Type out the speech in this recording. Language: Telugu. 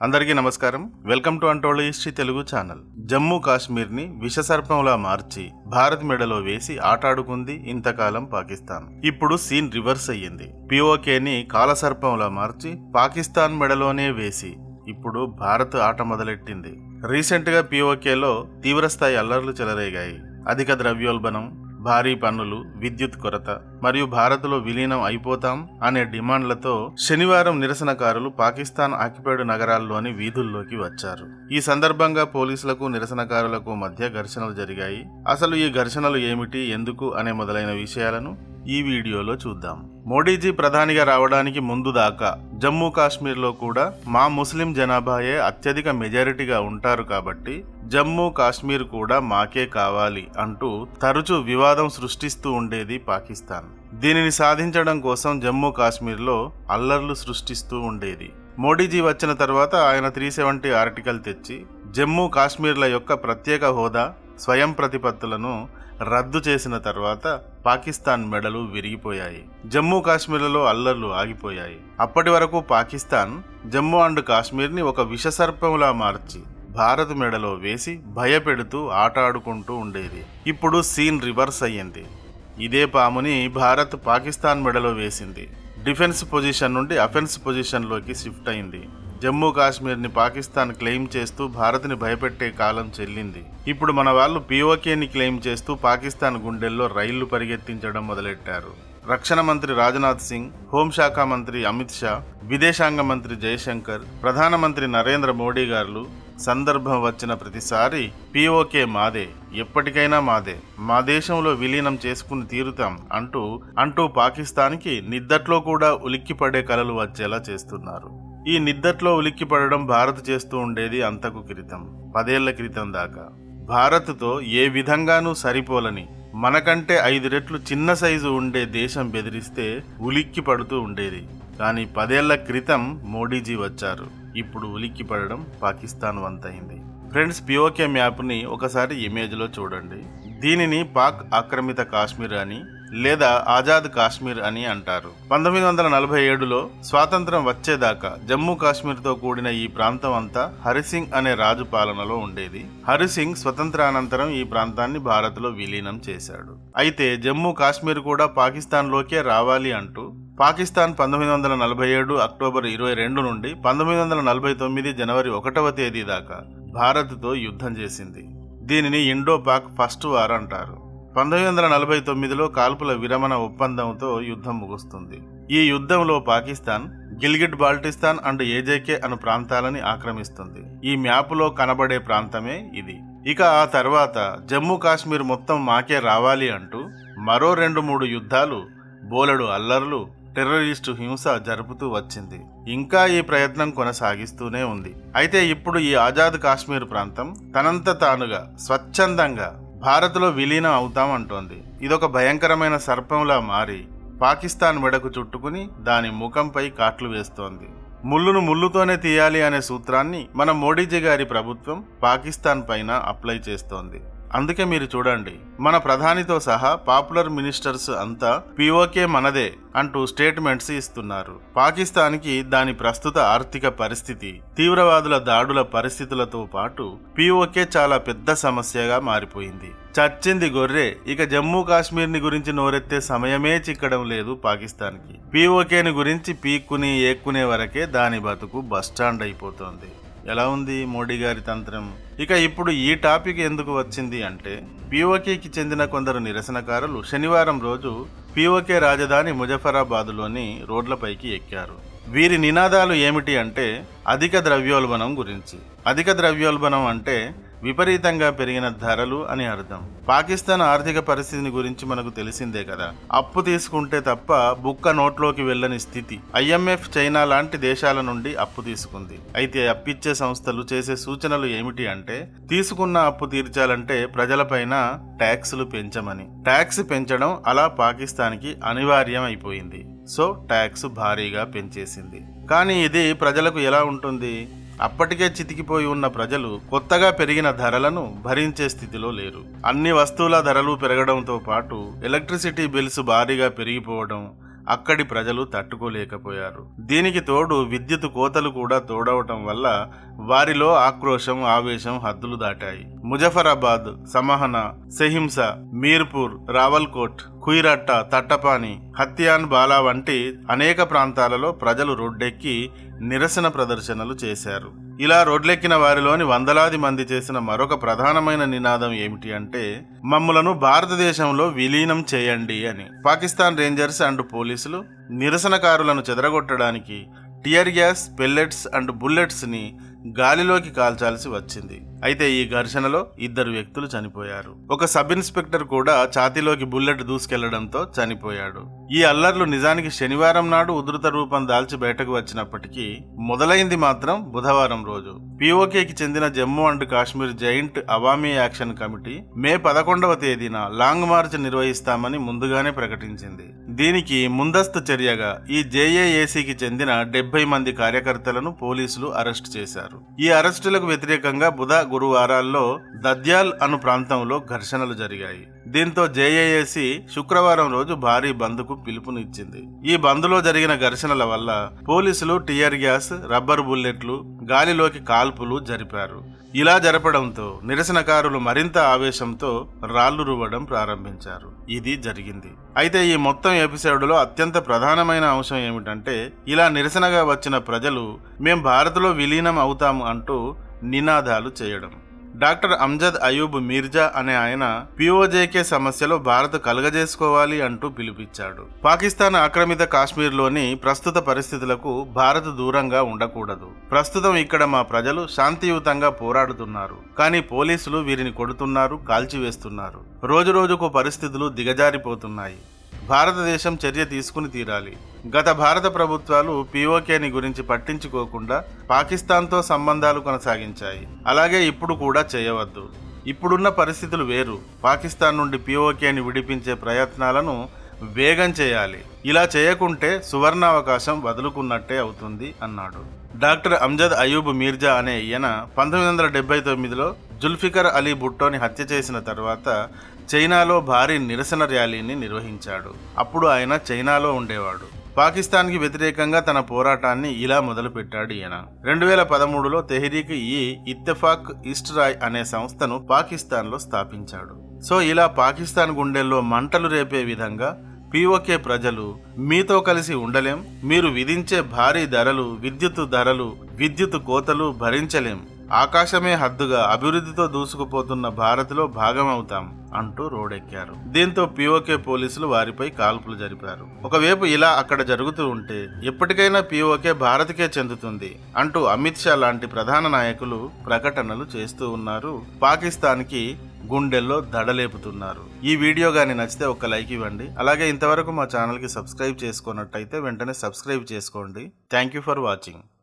అందరికీ నమస్కారం. వెల్కమ్ టు అంటోళ్ళ హిస్టరీ తెలుగు ఛానల్. జమ్మూ కాశ్మీర్ని విషసర్పంలా మార్చి భారత్ మెడలో వేసి ఆటాడుకుంది ఇంతకాలం పాకిస్తాన్. ఇప్పుడు సీన్ రివర్స్ అయ్యింది. పిఓకేని కాలసర్పంలా మార్చి పాకిస్తాన్ మెడలోనే వేసి ఇప్పుడు భారత్ ఆట మొదలెట్టింది. రీసెంట్గా పిఓకేలో తీవ్రస్థాయి అల్లర్లు చెలరేగాయి. అధిక ద్రవ్యోల్బణం భారీ పన్నులు విద్యుత్ కొరత మరియు భారత్లో విలీనం అయిపోతాం అనే డిమాండ్లతో శనివారం నిరసనకారులు పాకిస్తాన్ ఆక్యుపైడ్ నగరాల్లోని వీధుల్లోకి వచ్చారు. ఈ సందర్భంగా పోలీసులకు నిరసనకారులకు మధ్య ఘర్షణలు జరిగాయి. అసలు ఈ ఘర్షణలు ఏమిటి ఎందుకు అనే మొదలైన విషయాలను ఈ వీడియోలో చూద్దాం. మోడీజీ ప్రధానిగా రావడానికి ముందు దాకా జమ్మూ కాశ్మీర్లో కూడా మా ముస్లిం జనాభాయే అత్యధిక మెజారిటీగా ఉంటారు కాబట్టి జమ్మూ కాశ్మీర్ కూడా మాకే కావాలి అంటూ తరచూ వివాదం సృష్టిస్తూ ఉండేది పాకిస్తాన్. దీనిని సాధించడం కోసం జమ్మూ కాశ్మీర్లో అల్లర్లు సృష్టిస్తూ ఉండేది. మోడీజీ వచ్చిన తర్వాత ఆయన త్రీ సెవెంటీ ఆర్టికల్ తెచ్చి జమ్మూ కాశ్మీర్ల యొక్క ప్రత్యేక హోదా స్వయం ప్రతిపత్తులను రద్దు చేసిన తర్వాత పాకిస్తాన్ మెడలు విరిగిపోయాయి. జమ్మూ కాశ్మీర్లలో అల్లర్లు ఆగిపోయాయి. అప్పటి వరకు పాకిస్తాన్ జమ్మూ అండ్ కాశ్మీర్ని ఒక విషసర్పంలా మార్చి భారత్ మెడలో వేసి భయపెడుతూ ఆట ఆడుకుంటూ ఉండేది. ఇప్పుడు సీన్ రివర్స్ అయ్యింది. ఇదే పాముని భారత్ పాకిస్తాన్ మెడలో వేసింది. డిఫెన్స్ పొజిషన్ నుండి అఫెన్స్ పొజిషన్లోకి షిఫ్ట్ అయింది. జమ్మూ కాశ్మీర్ని పాకిస్తాన్ క్లెయిమ్ చేస్తూ భారత్ని భయపెట్టే కాలం చెల్లింది. ఇప్పుడు మన వాళ్ళు పీఓకేని క్లెయిమ్ చేస్తూ పాకిస్తాన్ గుండెల్లో రైళ్ళు పరిగెత్తించడం మొదలెట్టారు. రక్షణ మంత్రి రాజ్నాథ్ సింగ్ హోంశాఖ మంత్రి అమిత్ షా విదేశాంగ మంత్రి జయశంకర్ ప్రధానమంత్రి నరేంద్ర మోడీ గారు సందర్భం వచ్చిన ప్రతిసారి పీఓకే మాదే ఎప్పటికైనా మాదే మా దేశంలో విలీనం చేసుకుని తీరుతాం అంటూ అంటూ పాకిస్తాన్కి నిద్దట్లో కూడా ఉలిక్కిపడే కలలు వచ్చేలా చేస్తున్నారు. ఈ నిద్దట్లో ఉలిక్కిపడడం భారత్ చేస్తూ ఉండేది అంతకు క్రితం పదేళ్ళ క్రితం దాకా. భారత్తో ఏ విధంగానూ సరిపోలని మనకంటే ఐదు రెట్లు చిన్న సైజు ఉండే దేశం బెదిరిస్తే ఉలిక్కి పడుతూ ఉండేది. కానీ పదేళ్ళ క్రితం మోడీజీ వచ్చారు. ఇప్పుడు ఉలిక్కి పడడం పాకిస్తాన్ వంతైంది. ఫ్రెండ్స్ పిఓకే మ్యాప్ని ఒకసారి ఇమేజ్లో చూడండి. దీనిని పాక్ ఆక్రమిత కాశ్మీర్ అని లేదా ఆజాద్ కాశ్మీర్ అని అంటారు. పంతొమ్మిది వందల నలభై ఏడులో స్వాతంత్రం వచ్చేదాకా జమ్మూ కాశ్మీర్తో కూడిన ఈ ప్రాంతం అంతా హరిసింగ్ అనే రాజు పాలనలో ఉండేది. హరిసింగ్ స్వతంత్రానంతరం ఈ ప్రాంతాన్ని భారత్లో విలీనం చేశాడు. అయితే జమ్మూ కాశ్మీర్ కూడా పాకిస్తాన్లోకే రావాలి అంటూ పాకిస్తాన్ పంతొమ్మిది వందల నలభై ఏడు అక్టోబర్ ఇరవై రెండు నుండి పంతొమ్మిది వందల నలభై తొమ్మిది జనవరి ఒకటవ తేదీ దాకా భారత్తో యుద్ధం చేసింది. దీనిని ఇండో పాక్ ఫస్ట్ వార్ అంటారు. పంతొమ్మిది వందల నలభై తొమ్మిదిలో కాల్పుల విరమణ ఒప్పందంతో యుద్ధం ముగుస్తుంది. ఈ యుద్ధంలో పాకిస్తాన్ గిల్గిట్ బాల్టిస్తాన్ అండ్ ఏజేకే అను ప్రాంతాలని ఆక్రమిస్తుంది. ఈ మ్యాప్లో కనబడే ప్రాంతమే ఇది. ఇక ఆ తర్వాత జమ్మూ కాశ్మీర్ మొత్తం మాకే రావాలి అంటూ మరో రెండు మూడు యుద్ధాలు బోలెడు అల్లర్లు టెర్రరిస్టు హింస జరుపుతూ వచ్చింది. ఇంకా ఈ ప్రయత్నం కొనసాగిస్తూనే ఉంది. అయితే ఇప్పుడు ఈ ఆజాద్ కాశ్మీర్ ప్రాంతం తనంత తానుగా స్వచ్ఛందంగా భారత్లో విలీనం అవుతాం అంటోంది. ఇదొక భయంకరమైన సర్పంలా మారి పాకిస్తాన్ మెడకు చుట్టుకుని దాని ముఖంపై కాట్లు వేస్తోంది. ముళ్ళును ముళ్ళుతోనే తీయాలి అనే సూత్రాన్ని మన మోడీజీ గారి ప్రభుత్వం పాకిస్తాన్ పైన అప్లై చేస్తోంది. అందుకే మీరు చూడండి. మన ప్రధానితో సహా పాపులర్ మినిస్టర్స్ అంతా పిఓకే మనదే అంటూ స్టేట్మెంట్స్ ఇస్తున్నారు. పాకిస్తాన్కి దాని ప్రస్తుత ఆర్థిక పరిస్థితి తీవ్రవాదుల దాడుల పరిస్థితులతో పాటు పిఓకే చాలా పెద్ద సమస్యగా మారిపోయింది. చచ్చింది గొర్రె ఇక జమ్మూ కాశ్మీర్ని గురించి నోరెత్తే సమయమే చిక్కడం లేదు పాకిస్తాన్కి. పిఓకేని గురించి పీక్కుని ఏక్కునే వరకే దాని బతుకు బస్టాండ్ అయిపోతోంది. ఎలా ఉంది మోడీ గారి తంత్రం? ఇక ఇప్పుడు ఈ టాపిక్ ఎందుకు వచ్చింది అంటే పిఓకేకి చెందిన కొందరు నిరసనకారులు శనివారం రోజు పిఓకే రాజధాని ముజఫరాబాదులోని రోడ్లపైకి ఎక్కారు. వీరి నినాదాలు ఏమిటి అంటే అధిక ద్రవ్యోల్బణం గురించి. అధిక ద్రవ్యోల్బణం అంటే విపరీతంగా పెరిగిన ధరలు అని అర్థం. పాకిస్తాన్ ఆర్థిక పరిస్థితిని గురించి మనకు తెలిసిందే కదా. అప్పు తీసుకుంటే తప్ప బుక్క నోట్లోకి వెళ్ళని స్థితి. ఐఎంఎఫ్ చైనా లాంటి దేశాల నుండి అప్పు తీసుకుంది. అయితే అప్పిచ్చే సంస్థలు చేసే సూచనలు ఏమిటి అంటే తీసుకున్న అప్పు తీర్చాలంటే ప్రజలపైన ట్యాక్సులు పెంచమని. ట్యాక్స్ పెంచడం అలా పాకిస్తాన్కి అనివార్యం అయిపోయింది సో ట్యాక్స్ భారీగా పెంచేసింది. కానీ ఇది ప్రజలకు ఎలా ఉంటుంది? అప్పటికే చితికిపోయి ఉన్న ప్రజలు కొత్తగా పెరిగిన ధరలను భరించే స్థితిలో లేరు. అన్ని వస్తువుల ధరలు పెరగడంతో పాటు ఎలక్ట్రిసిటీ బిల్స్ భారీగా పెరిగిపోవడం అక్కడి ప్రజలు తట్టుకోలేకపోయారు. దీనికి తోడు విద్యుత్ కోతలు కూడా తోడవటం వల్ల వారిలో ఆక్రోశం ఆవేశం హద్దులు దాటాయి. ముజఫరాబాద్ సమహన సెహింస మీర్పూర్ రావల్కోట్ కుయిరట్ట తట్టపాని హత్యాన్ బాలా వంటి అనేక ప్రాంతాలలో ప్రజలు రోడ్డెక్కి నిరసన ప్రదర్శనలు చేశారు. ఇలా రోడ్లెక్కిన వారిలోని వందలాది మంది చేసిన మరొక ప్రధానమైన నినాదం ఏమిటి అంటే మమ్ములను భారతదేశంలో విలీనం చేయండి అని. పాకిస్తాన్ రేంజర్స్ అండ్ పోలీసులు నిరసనకారులను చెదరగొట్టడానికి టియర్ గ్యాస్ పెల్లెట్స్ అండ్ బుల్లెట్స్ని గాలిలోకి కాల్చాల్సి వచ్చింది. అయితే ఈ ఘర్షణలో ఇద్దరు వ్యక్తులు చనిపోయారు. ఒక సబ్ ఇన్స్పెక్టర్ కూడా ఛాతీలోకి బుల్లెట్ దూసుకెళ్ళడంతో చనిపోయాడు. ఈ అల్లర్లు నిజానికి శనివారం నాడు ఉధృత రూపం దాల్చి బయటకు వచ్చినప్పటికీ మొదలైంది మాత్రం బుధవారం రోజు. పిఓకేకి చెందిన Jammu and Kashmir joint Awami action committee May పదకొండవ తేదీన లాంగ్ మార్చ్ నిర్వహిస్తామని ముందుగానే ప్రకటించింది. దీనికి ముందస్తు చర్యగా ఈ జేఏఏసీకి చెందిన డెబ్బై మంది కార్యకర్తలను పోలీసులు అరెస్ట్ చేశారు. ఈ అరెస్టులకు వ్యతిరేకంగా బుధ గురువారాల్లో దద్యాల్ అను ప్రాంతంలో ఘర్షణలు జరిగాయి. దీంతో జేఏఏసి శుక్రవారం రోజు భారీ బంద్కు పిలుపునిచ్చింది. ఈ బంద్లో జరిగిన ఘర్షణల వల్ల పోలీసులు టియర్ గ్యాస్ రబ్బర్ బుల్లెట్లు గాలిలోకి కాల్పులు జరిపారు. ఇలా జరపడంతో నిరసనకారులు మరింత ఆవేశంతో రాళ్ళు రువ్వడం ప్రారంభించారు. ఇది జరిగింది. అయితే ఈ మొత్తం ఎపిసోడ్లో అత్యంత ప్రధానమైన అంశం ఏమిటంటే ఇలా నిరసనగా వచ్చిన ప్రజలు మేం భారత్లో విలీనం అవుతాము అంటూ నినాదాలు చేయడం. డాక్టర్ అమ్జద్ అయూబ్ మీర్జా అనే ఆయన పిఓజేకే సమస్యలో భారత్ కలగజేసుకోవాలి అంటూ పిలుపిచ్చాడు పాకిస్తాన్ ఆక్రమిత కాశ్మీర్లోని ప్రస్తుత పరిస్థితులకు భారత్ దూరంగా ఉండకూడదు. ప్రస్తుతం ఇక్కడ మా ప్రజలు శాంతియుతంగా పోరాడుతున్నారు. కానీ పోలీసులు వీరిని కొడుతున్నారు కాల్చివేస్తున్నారు. రోజురోజుకు పరిస్థితులు దిగజారిపోతున్నాయి. భారతదేశం చర్య తీసుకుని తీరాలి. గత భారత ప్రభుత్వాలు పీఓకేని గురించి పట్టించుకోకుండా పాకిస్తాన్తో సంబంధాలు కొనసాగించాయి. అలాగే ఇప్పుడు కూడా చేయవద్దు. ఇప్పుడున్న పరిస్థితులు వేరు. పాకిస్తాన్ నుండి పీఓకేని విడిపించే ప్రయత్నాలను వేగం చేయాలి. ఇలా చేయకుంటే సువర్ణావకాశం వదులుకున్నట్టే అవుతుంది అన్నాడు. డాక్టర్ అమ్జద్ అయూబ్ మీర్జా అనే ఈయన పంతొమ్మిది వందల డెబ్బై తొమ్మిదిలో జుల్ఫికర్ అలీ భుట్టోని హత్య చేసిన తర్వాత చైనాలో భారీ నిరసన ర్యాలీని నిర్వహించాడు. అప్పుడు ఆయన చైనాలో ఉండేవాడు. పాకిస్తాన్కి వ్యతిరేకంగా తన పోరాటాన్ని ఇలా మొదలుపెట్టాడు ఈయన. రెండు వేల పదమూడులో తెహరీక్ ఈ ఇత్తెఫాక్ ఈస్ట్ రాయ్ అనే సంస్థను పాకిస్తాన్లో స్థాపించాడు. సో ఇలా పాకిస్తాన్ గుండెల్లో మంటలు రేపే విధంగా పీఓకే ప్రజలు మీతో కలిసి ఉండలేం మీరు విధించే భారీ ధరలు విద్యుత్ ధరలు విద్యుత్ కోతలు భరించలేం ఆకాశమే హద్దుగా అభివృద్ధితో దూసుకుపోతున్న భారత్లో భాగమవుతాం అంటూ రోడెక్కారు. దీంతో పీఓకే పోలీసులు వారిపై కాల్పులు జరిపారు. ఒకవైపు ఇలా అక్కడ జరుగుతూ ఉంటే ఎప్పటికైనా పీఓకే భారత్కే చెందుతుంది అంటూ అమిత్ షా లాంటి ప్రధాన నాయకులు ప్రకటనలు చేస్తూ ఉన్నారు. పాకిస్తాన్కి గుండెల్లో దడలేపుతున్నారు. ఈ వీడియో కానీ నచ్చితే ఒక లైక్ ఇవ్వండి. అలాగే ఇంతవరకు మా ఛానల్కి సబ్స్క్రైబ్ చేసుకున్నట్టయితే వెంటనే సబ్స్క్రైబ్ చేసుకోండి. Thank you for watching.